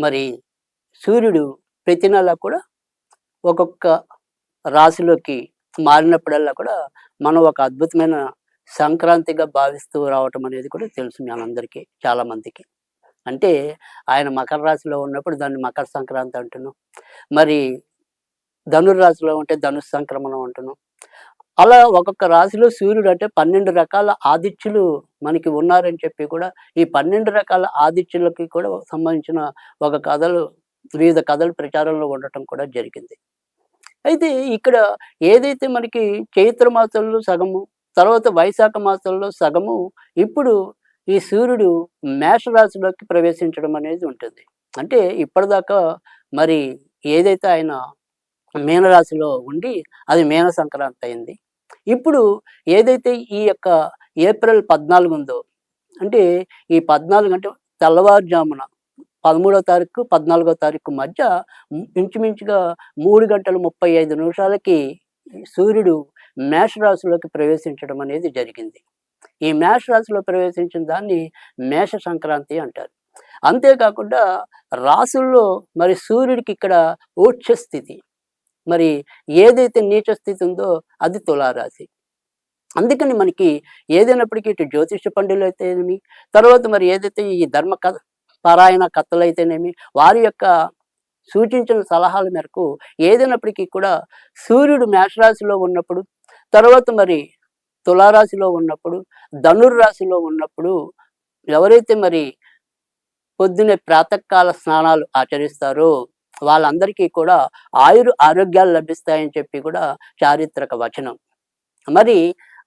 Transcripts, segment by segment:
మరి సూర్యుడు ప్రతి నెల కూడా ఒక్కొక్క రాశిలోకి మారినప్పుడల్లా కూడా మనం ఒక అద్భుతమైన సంక్రాంతిగా భావిస్తూ రావటం అనేది కూడా తెలుసు మనందరికీ చాలా మందికి. అంటే ఆయన మకర రాశిలో ఉన్నప్పుడు దాన్ని మకర సంక్రాంతి అంటున్నాం. మరి ధనుర్రాశిలో ఉంటే ధనుస్ సంక్రమణం అంటున్నాం. అలా ఒక్కొక్క రాశిలో సూర్యుడు అంటే పన్నెండు రకాల ఆదిత్యులు మనకి ఉన్నారని చెప్పి కూడా ఈ పన్నెండు రకాల ఆదిత్యులకి కూడా సంబంధించిన ఒక కథలు వివిధ కథలు ప్రచారంలో ఉండటం కూడా జరిగింది. అయితే ఇక్కడ ఏదైతే మనకి చైత్ర మాసంలో సగము తర్వాత వైశాఖ మాసంలో సగము ఇప్పుడు ఈ సూర్యుడు మేషరాశిలోకి ప్రవేశించడం అనేది ఉంటుంది. అంటే ఇప్పటిదాకా మరి ఏదైతే ఆయన మీనరాశిలో ఉండి అది మీన సంక్రాంతి అయింది. ఇప్పుడు ఏదైతే ఈ యొక్క ఏప్రిల్ పద్నాలుగు ఉందో అంటే ఈ పద్నాలుగు అంటే తెల్లవారుజామున పదమూడో తారీఖు పద్నాలుగో తారీఖు మధ్య ఇంచుమించుగా మూడు గంటల ముప్పై ఐదు నిమిషాలకి సూర్యుడు మేషరాశిలోకి ప్రవేశించడం అనేది జరిగింది. ఈ మేషరాశిలో ప్రవేశించిన దాన్ని మేష సంక్రాంతి అంటారు. అంతేకాకుండా రాసుల్లో మరి సూర్యుడికి ఇక్కడ ఓక్ష స్థితి మరి ఏదైతే నీచ స్థితి ఉందో అది తులారాశి. అందుకని మనకి ఏదైనప్పటికీ ఇటు జ్యోతిష పండులు అయితేనేమి తర్వాత మరి ఏదైతే ఈ ధర్మ కథ పారాయణ కథలు అయితేనేమి వారి యొక్క సూచించిన సలహాల మేరకు ఏదైనప్పటికీ కూడా సూర్యుడు మేషరాశిలో ఉన్నప్పుడు తర్వాత మరి తులారాశిలో ఉన్నప్పుడు ధనుర్రాశిలో ఉన్నప్పుడు ఎవరైతే మరి పొద్దునే ప్రాతకాల స్నానాలు ఆచరిస్తారో వాళ్ళందరికీ కూడా ఆయురు ఆరోగ్యాలు లభిస్తాయని చెప్పి కూడా చారిత్రక వచనం. మరి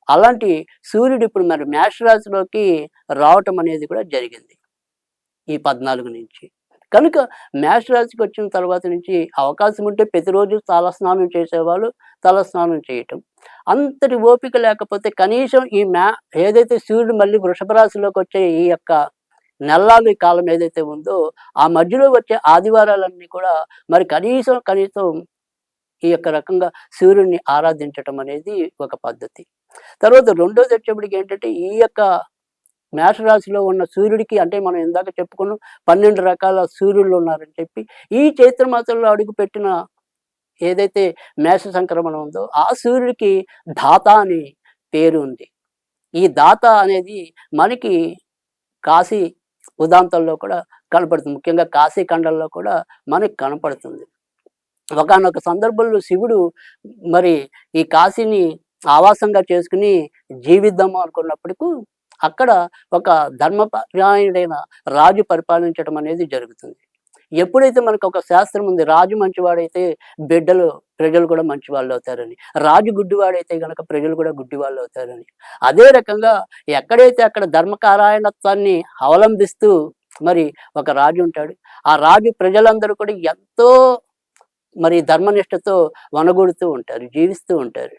అలాంటి సూర్యుడు ఇప్పుడు మరి మేషరాశిలోకి రావటం అనేది కూడా జరిగింది ఈ పద్నాలుగు నుంచి. కనుక మేషరాశికి వచ్చిన తర్వాత నుంచి అవకాశం ఉంటే ప్రతిరోజు తలస్నానం చేసేవాళ్ళు తలస్నానం చేయటం. అంతటి ఓపిక లేకపోతే కనీసం ఈ మ్యా ఏదైతే సూర్యుడు మళ్ళీ వృషభ రాశిలోకి వచ్చే ఈ యొక్క నెలలు కాలం ఏదైతే ఉందో ఆ మధ్యలో వచ్చే ఆదివారాలన్నీ కూడా మరి కనీసం కనీసం ఈ యొక్క రకంగా సూర్యుడిని ఆరాధించటం అనేది ఒక పద్ధతి. తర్వాత రెండోది వచ్చేప్పటికి ఏంటంటే ఈ యొక్క మేషరాశిలో ఉన్న సూర్యుడికి అంటే మనం ఇందాక చెప్పుకున్నాం పన్నెండు రకాల సూర్యులు ఉన్నారని చెప్పి ఈ చైత్ర మాసంలో అడుగుపెట్టిన ఏదైతే మేష సంక్రమణం ఉందో ఆ సూర్యుడికి దాత అని పేరు ఉంది. ఈ దాత అనేది మనకి కాశీ ఉదాంతంలో కూడా కనపడుతుంది. ముఖ్యంగా కాశీఖండంలో కూడా మనకి కనపడుతుంది. ఒకనొక సందర్భంలో శివుడు మరి ఈ కాశీని ఆవాసంగా చేసుకుని జీవిద్దాము అనుకున్నప్పటికీ అక్కడ ఒక ధర్మపరాయణుడైన రాజు పరిపాలించడం అనేది జరుగుతుంది. ఎప్పుడైతే మనకు ఒక శాస్త్రం ఉంది రాజు మంచివాడైతే బిడ్డలు ప్రజలు కూడా మంచి వాళ్ళు అవుతారని. రాజు గుడ్డివాడైతే గనక ప్రజలు కూడా గుడ్డి వాళ్ళు అవుతారని. అదే రకంగా ఎక్కడైతే అక్కడ ధర్మకారాయణత్వాన్ని అవలంబిస్తూ మరి ఒక రాజు ఉంటాడు ఆ రాజు ప్రజలందరూ కూడా ఎంతో మరి ధర్మనిష్టతో వనగొడుతూ ఉంటారు జీవిస్తూ ఉంటారు.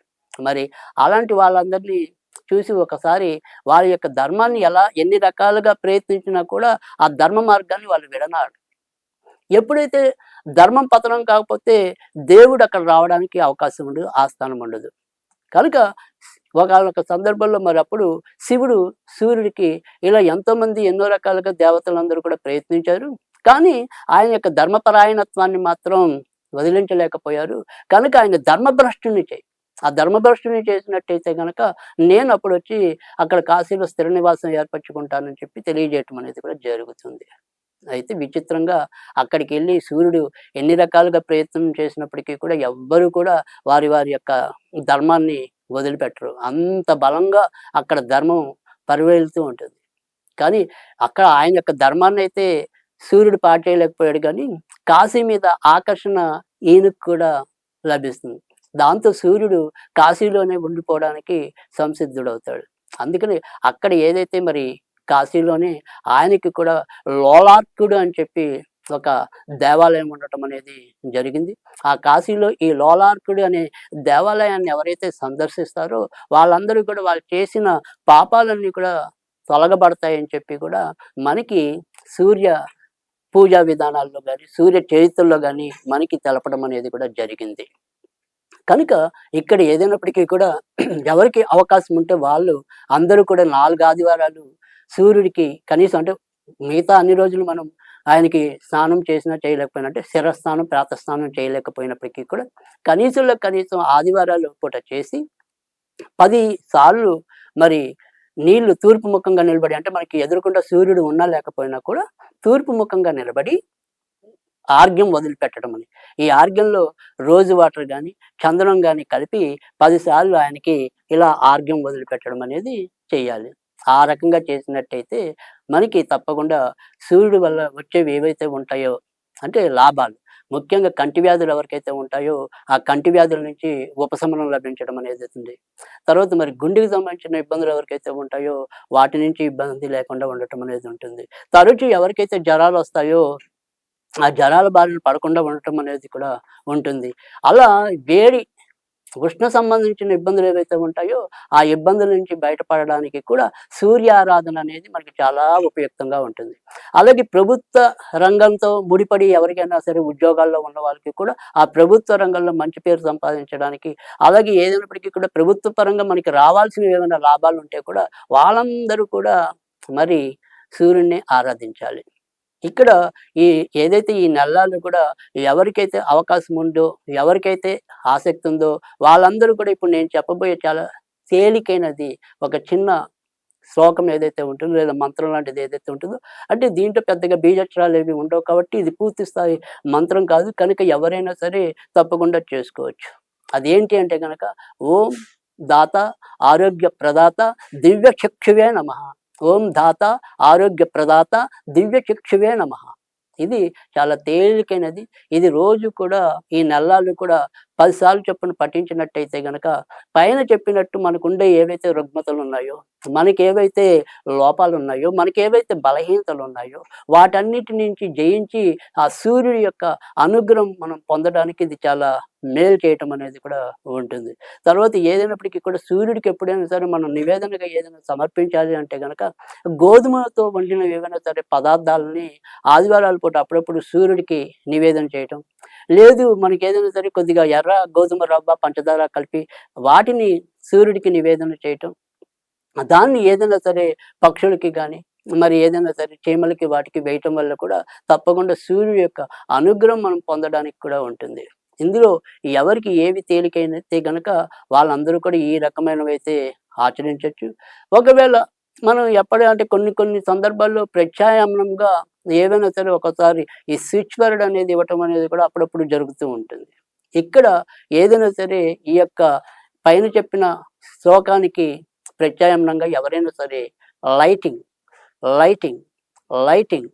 మరి అలాంటి వాళ్ళందరినీ చూసి ఒకసారి వారి యొక్క ధర్మాన్ని ఎలా ఎన్ని రకాలుగా ప్రయత్నించినా కూడా ఆ ధర్మ మార్గాన్ని వాళ్ళు విడనాడు. ఎప్పుడైతే ధర్మం పతనం కాకపోతే దేవుడు అక్కడ రావడానికి అవకాశం ఉండదు ఆస్థానం ఉండదు. కనుక ఒక సందర్భంలో మరి అప్పుడు శివుడు సూర్యుడికి ఇలా ఎంతోమంది ఎన్నో రకాలుగా దేవతలందరూ కూడా ప్రయత్నించారు. కానీ ఆయన యొక్క ధర్మపరాయణత్వాన్ని మాత్రం వదిలించలేకపోయారు. కనుక ఆయన ధర్మభ్రష్టుని చేయి ఆ ధర్మభ్రష్టుని చేసినట్టయితే కనుక నేను అప్పుడు వచ్చి అక్కడ కాశీలో స్థిర నివాసం ఏర్పరచుకుంటానని చెప్పి తెలియజేయటం అనేది కూడా జరుగుతుంది. అయితే విచిత్రంగా అక్కడికి వెళ్ళి సూర్యుడు ఎన్ని రకాలుగా ప్రయత్నం చేసినప్పటికీ కూడా ఎవ్వరూ కూడా వారి వారి యొక్క ధర్మాన్ని వదిలిపెట్టరు. అంత బలంగా అక్కడ ధర్మం పరివేలుతూ ఉంటుంది. కానీ అక్కడ ఆయన యొక్క ధర్మాన్ని అయితే సూర్యుడు పాటేయలేకపోయాడు కానీ కాశీ మీద ఆకర్షణ ఈయనకు కూడా లభిస్తుంది. దాంతో సూర్యుడు కాశీలోనే ఉండిపోవడానికి సంసిద్ధుడవుతాడు. అందుకని అక్కడ ఏదైతే మరి కాశీలోనే ఆయనకి కూడా లోలార్కుడు అని చెప్పి ఒక దేవాలయం ఉండటం అనేది జరిగింది. ఆ కాశీలో ఈ లోలార్కుడు అనే దేవాలయాన్ని ఎవరైతే సందర్శిస్తారో వాళ్ళందరూ కూడా వాళ్ళు చేసిన పాపాలన్నీ కూడా తొలగబడతాయని చెప్పి కూడా మనకి సూర్య పూజా విధానాల్లో కానీ సూర్య చరిత్రలో కానీ మనకి తెలపడం అనేది కూడా జరిగింది. కనుక ఇక్కడ ఏదైనప్పటికీ కూడా ఎవరికి అవకాశం ఉంటే వాళ్ళు అందరూ కూడా నాలుగు ఆదివారాలు సూర్యుడికి కనీసం అంటే మిగతా అన్ని రోజులు మనం ఆయనకి స్నానం చేసినా చేయలేకపోయినా అంటే శిరస్నానం ప్రాతస్నానం చేయలేకపోయినప్పటికీ కూడా కనీసంలో కనీసం ఆదివారాలు పూట చేసి పది సార్లు మరి నీళ్ళు తూర్పు ముఖంగా నిలబడి అంటే మనకి ఎదురుకుండా సూర్యుడు ఉన్నా లేకపోయినా కూడా తూర్పు ముఖంగా నిలబడి ఆర్గ్యం వదిలిపెట్టడం అని. ఈ ఆర్గ్యంలో రోజు వాటర్ కానీ చందనం కానీ కలిపి పదిసార్లు ఆయనకి ఇలా ఆర్గ్యం వదిలిపెట్టడం అనేది చేయాలి. ఆ రకంగా చేసినట్టయితే మనకి తప్పకుండా సూర్యుడు వల్ల వచ్చేవి ఏవైతే ఉంటాయో అంటే లాభాలు ముఖ్యంగా కంటి వ్యాధులు ఎవరికైతే ఉంటాయో ఆ కంటి వ్యాధుల నుంచి ఉపశమనం లభించడం అనేది ఉంది తర్వాత మరి గుండెకి సంబంధించిన ఇబ్బందులు ఎవరికైతే ఉంటాయో వాటి నుంచి ఇబ్బంది లేకుండా ఉండటం అనేది ఉంటుంది. తరచు ఎవరికైతే జ్వరాలు వస్తాయో ఆ జ్వరాల బారిన పడకుండా ఉండటం అనేది కూడా ఉంటుంది. అలా వేడి ఉష్ణ సంబంధించిన ఇబ్బందులు ఏవైతే ఉంటాయో ఆ ఇబ్బందుల నుంచి బయటపడడానికి కూడా సూర్య ఆరాధన అనేది మనకి చాలా ఉపయుక్తంగా ఉంటుంది. అలాగే ప్రభుత్వ రంగంతో ముడిపడి ఎవరికైనా సరే ఉద్యోగాల్లో ఉన్న వాళ్ళకి కూడా ఆ ప్రభుత్వ రంగంలో మంచి పేరు సంపాదించడానికి అలాగే ఏదైనప్పటికీ కూడా ప్రభుత్వ పరంగా మనకి రావాల్సిన ఏమైనా లాభాలు ఉంటే కూడా వాళ్ళందరూ కూడా మరి సూర్యుడిని ఆరాధించాలి. ఇక్కడ ఈ ఏదైతే ఈ నల్లాలు కూడా ఎవరికైతే అవకాశం ఉందో ఎవరికైతే ఆసక్తి ఉందో వాళ్ళందరూ కూడా ఇప్పుడు నేను చెప్పబోయే చాలా తేలికైనది ఒక చిన్న శ్లోకం ఏదైతే ఉంటుందో లేదా మంత్రం లాంటిది ఏదైతే ఉంటుందో అంటే దీంట్లో పెద్దగా బీజక్షరాలు ఏవి ఉండవు కాబట్టి ఇది పూర్తి స్థాయి మంత్రం కాదు. కనుక ఎవరైనా సరే తప్పకుండా చేసుకోవచ్చు. అదేంటి అంటే కనుక ఓం దాత ఆరోగ్య ప్రదాత దివ్య చక్షువే నమ. ఓం దాత ఆరోగ్య ప్రదాత దివ్య చక్షువే నమ. ఇది చాలా తేలికైనది. ఇది రోజు కూడా ఈ నల్లాలు కూడా పదిసార్లు చొప్పున పఠించినట్టయితే గనక పైన చెప్పినట్టు మనకుండే ఏవైతే రుగ్మతలు ఉన్నాయో మనకి ఏవైతే లోపాలు ఉన్నాయో మనకి ఏవైతే బలహీనతలు ఉన్నాయో వాటన్నిటి నుంచి జయించి ఆ సూర్యుడి యొక్క అనుగ్రహం మనం పొందడానికి ఇది చాలా మేలు చేయటం అనేది కూడా ఉంటుంది. తర్వాత ఏదైనప్పటికీ కూడా సూర్యుడికి ఎప్పుడైనా సరే మనం నివేదనగా ఏదైనా సమర్పించాలి అంటే కనుక గోధుమలతో వండిన ఏవైనా సరే పదార్థాలని ఆదివారాల పూట అప్పుడప్పుడు సూర్యుడికి నివేదన చేయటం లేదు మనకి ఏదైనా సరే కొద్దిగా ఎర్ర గోధుమ రవ్వ పంచదార కలిపి వాటిని సూర్యుడికి నివేదన చేయటం దాన్ని ఏదైనా సరే పక్షులకి కానీ మరి ఏదైనా సరే చీమలకి వాటికి వేయటం వల్ల కూడా తప్పకుండా సూర్యుడు యొక్క అనుగ్రహం మనం పొందడానికి కూడా ఉంటుంది. ఇందులో ఎవరికి ఏవి తేలికైనతే గనక వాళ్ళందరూ కూడా ఈ రకమైనవైతే ఆచరించవచ్చు ఒకవేళ మనం ఎప్పుడంటే అంటే కొన్ని కొన్ని సందర్భాల్లో ప్రత్యామ్నాయంగా ఏదైనా సరే ఒకసారి ఈ స్విచ్ వర్డ్ అనేది ఇవ్వటం అనేది కూడా అప్పుడప్పుడు జరుగుతూ ఉంటుంది. ఇక్కడ ఏదైనా సరే ఈ యొక్క పైన చెప్పిన శ్లోకానికి ప్రత్యామ్నంగా ఎవరైనా సరే లైటింగ్ లైటింగ్ లైటింగ్